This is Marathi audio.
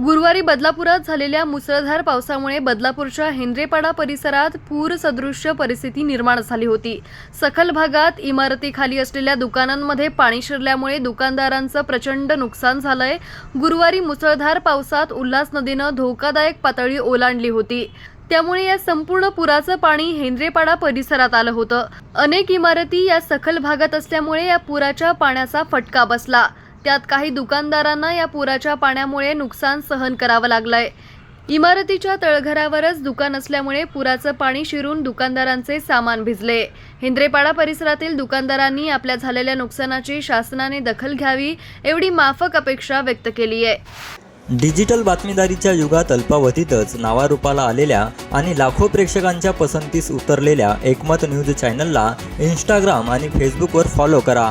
गुरुवारी बदलापुरात झालेल्या मुसळधार पावसामुळे बदलापूरच्या हेंद्रेपाडा परिसरात पूर सदृश्य परिस्थिती निर्माण झाली होती. सखल भागात इमारतीखाली असलेल्या दुकानांमध्ये पाणी शिरल्यामुळे दुकानदारांचं प्रचंड नुकसान झालंय. गुरुवारी मुसळधार पावसात उल्हास नदीनं धोकादायक पातळी ओलांडली होती. त्यामुळे या संपूर्ण पुराचं पाणी हेंद्रेपाडा परिसरात आलं होतं. अनेक इमारती या सखल भागात असल्यामुळे या पुराच्या पाण्याचा फटका बसला. त्यात काही दुकानदारांना या पुराच्या पाण्यामुळे नुकसान सहन करावं लागलंय. इमारतीच्या तळघरावरच दुकान असल्यामुळे पुराचं पाणी शिरून दुकानदारांचे सामान भिजले. हिंद्रेपाडा परिसरातील दुकानदारांनी आपल्या झालेल्या नुकसानाची शासनाने दखल घ्यावी एवढी माफक अपेक्षा व्यक्त केली आहे. डिजिटल बातमीदारीच्या युगात अल्पावधीतच नावारूपाला आलेल्या आणि लाखो प्रेक्षकांच्या पसंतीस उतरलेल्या एकमत न्यूज चॅनलला इंस्टाग्राम आणि फेसबुकवर फॉलो करा.